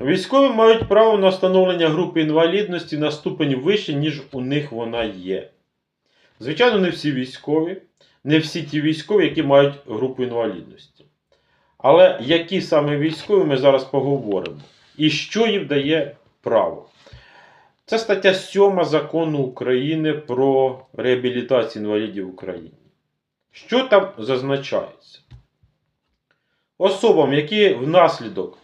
Військові мають право на встановлення групи інвалідності на ступень вище, ніж у них вона є. Звичайно, не всі військові, не всі ті військові, які мають групу інвалідності. Але які саме військові ми зараз поговоримо. І що їм дає право? Це стаття 7 закону України про реабілітацію інвалідів в Україні. Що там зазначається? Особам, які внаслідок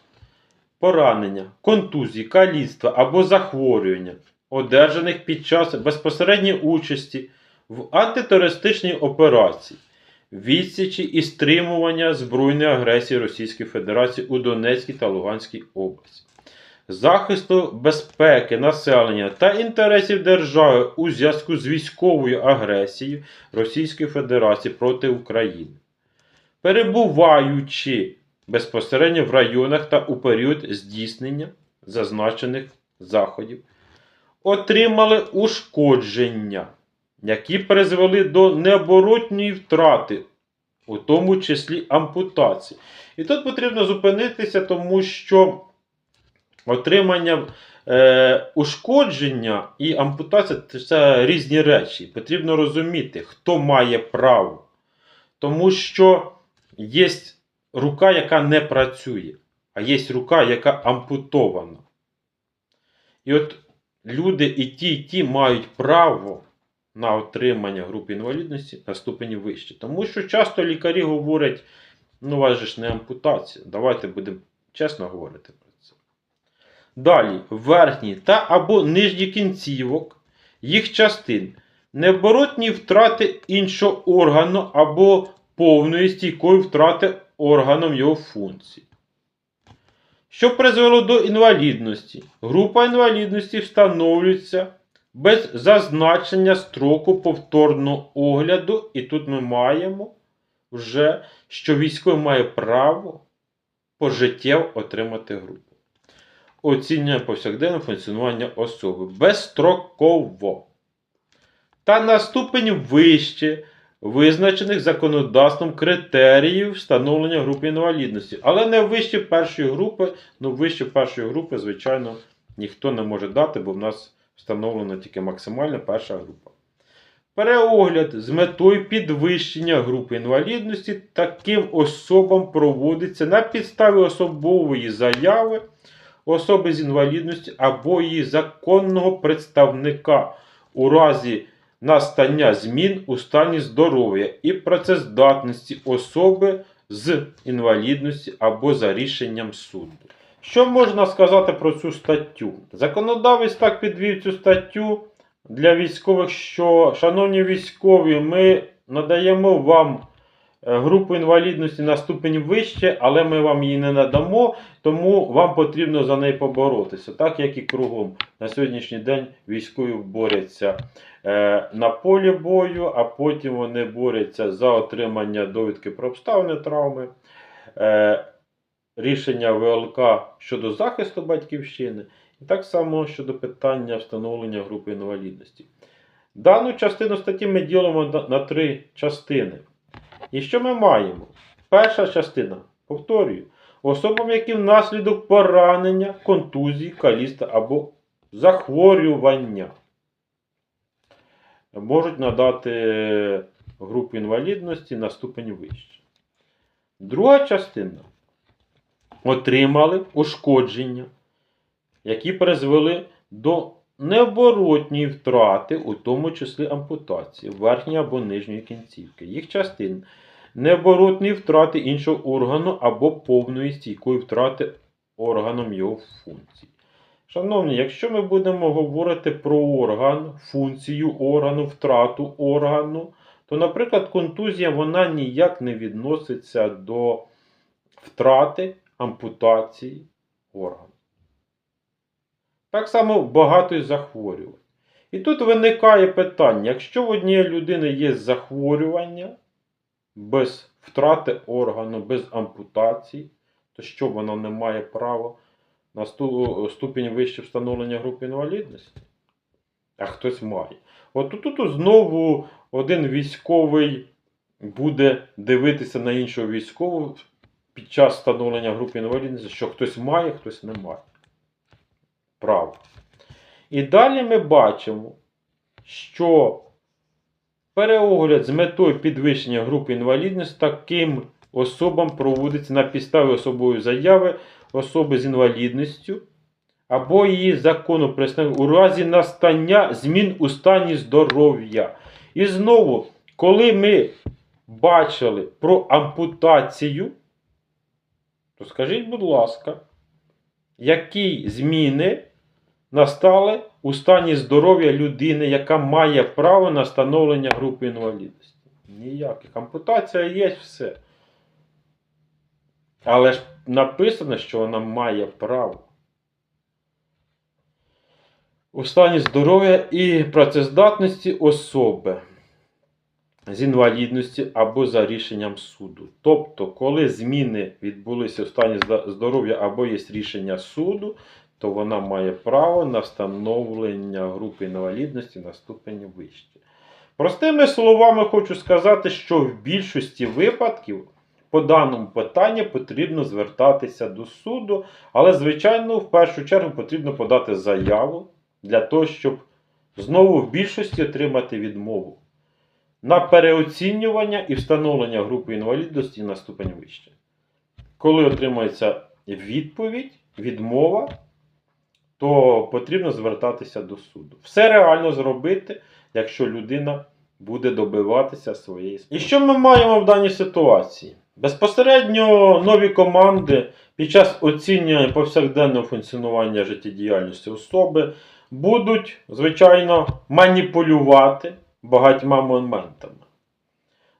поранення, контузії, каліцтва або захворювання, одержаних під час безпосередньої участі в антитерористичній операції, відсічі і стримування збройної агресії Російської Федерації у Донецькій та Луганській області, захисту безпеки населення та інтересів держави у зв'язку з військовою агресією Російської Федерації проти України, перебуваючи безпосередньо в районах та у період здійснення зазначених заходів, отримали ушкодження, які призвели до необоротної втрати, у тому числі ампутації. І тут потрібно зупинитися, тому що отримання е, ушкодження і ампутація це різні речі. Потрібно розуміти, хто має право. Тому що є рука, яка не працює, а є рука, яка ампутована. І от люди і ті, і ті мають право на отримання групи інвалідності на ступені вище. Тому що часто лікарі говорять, ну, у вас же ж не ампутація. Давайте будемо чесно говорити про це. Далі, верхні та або нижні кінцівок їх частин, необоротні втрати іншого органу або повної стійкої втрати органом його функцій. Що призвело до інвалідності? Група інвалідності встановлюється без зазначення строку повторного огляду, і тут ми маємо вже, що військовий має право пожиттєво отримати групу. Оцінює повсякденне функціонування особи безстроково. Та на ступень вище визначених законодавством критеріїв встановлення групи інвалідності. Але не вище першої групи, ну вище першої групи, звичайно, ніхто не може дати, бо в нас встановлена тільки максимальна перша група. Переогляд з метою підвищення групи інвалідності таким особам проводиться на підставі особової заяви особи з інвалідності або її законного представника у разі настання змін у стані здоров'я і працездатності особи з інвалідності або за рішенням суду. Що можна сказати про цю статтю? Законодавець так підвів цю статтю для військових, що, шановні військові, ми надаємо вам групу інвалідності на ступень вище, але ми вам її не надамо, тому вам потрібно за неї поборотися. Так як і кругом. На сьогоднішній день військові борються е, на полі бою, а потім вони борються за отримання довідки про обставини травми, е, рішення ВЛК щодо захисту батьківщини, і так само щодо питання встановлення групи інвалідності. Дану частину статті ми ділимо на три частини. І що ми маємо? Перша частина, повторюю, особам, які внаслідок поранення, контузії, каліста або захворювання можуть надати групу інвалідності на ступень вище. Друга частина отримали ушкодження, які призвели до необоротньої втрати, у тому числі ампутації верхньої або нижньої кінцівки, їх частин, необоротної втрати іншого органу або повної стійкої втрати органом його функцій. Шановні, якщо ми будемо говорити про орган, функцію органу, втрату органу, то, наприклад, контузія вона ніяк не відноситься до втрати ампутації органу. Так само багато захворювань. І тут виникає питання: якщо в однієї людини є захворювання без втрати органу, без ампутації, то що вона не має права на ступінь вище встановлення групи інвалідності? А хтось має. От тут знову один військовий буде дивитися на іншого військового під час встановлення групи інвалідності, що хтось має, хтось не має. Право. І далі ми бачимо, що переогляд з метою підвищення групи інвалідності таким особам проводиться на підставі особової заяви особи з інвалідністю або її закону представника у разі настання змін у стані здоров'я. І знову, коли ми бачили про ампутацію, то скажіть, будь ласка, які зміни настали у стані здоров'я людини, яка має право на встановлення групи інвалідності? Ніяких. Ампутація є все. Але ж написано, що вона має право. У стані здоров'я і працездатності особи з інвалідності або за рішенням суду. Тобто, коли зміни відбулися у стані здоров'я або є рішення суду, то вона має право на встановлення групи інвалідності на ступені вище. Простими словами, хочу сказати, що в більшості випадків по даному питанню потрібно звертатися до суду, але, звичайно, в першу чергу потрібно подати заяву для того, щоб знову в більшості отримати відмову на переоцінювання і встановлення групи інвалідності на ступень вище. Коли отримується відповідь, відмова, то потрібно звертатися до суду. Все реально зробити, якщо людина буде добиватися своєї справи. І що ми маємо в даній ситуації? Безпосередньо нові команди під час оцінювання повсякденного функціонування життєдіяльності особи будуть, звичайно, маніпулювати багатьма моментами.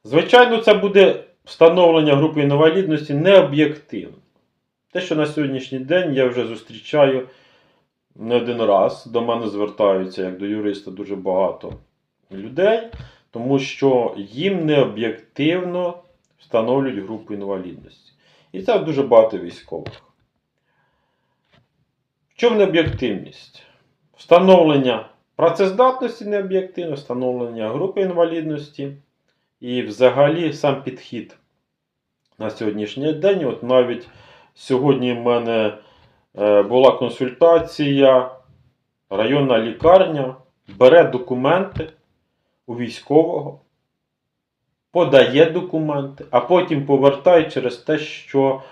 Звичайно, це буде встановлення групи інвалідності необ'єктивно. Те, що на сьогоднішній день я вже зустрічаю не один раз, до мене звертаються як до юриста дуже багато людей, тому що їм необ'єктивно встановлюють групу інвалідності. І це дуже багато військових. В чому необ'єктивність? Встановлення працездатності необ'єктивно, встановлення групи інвалідності і взагалі сам підхід на сьогоднішній день. От навіть сьогодні в мене е, була консультація, районна лікарня бере документи у військового, подає документи, а потім повертає через те, що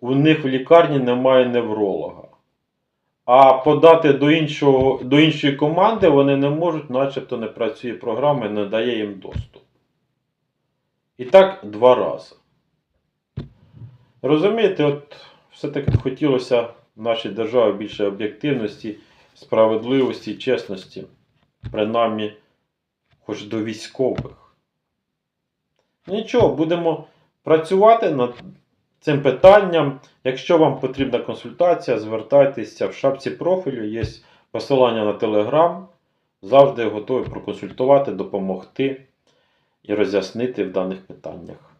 у них в лікарні немає невролога. А подати до, іншого, до іншої команди вони не можуть, начебто не працює програма і не дає їм доступ. І так два рази. Розумієте, от все-таки хотілося в нашій державі більше об'єктивності, справедливості, чесності, принаймні, хоч до військових. Нічого, будемо працювати над цим питанням. Якщо вам потрібна консультація, звертайтеся в шапці профілю, є посилання на Телеграм. Завжди готовий проконсультувати, допомогти і роз'яснити в даних питаннях.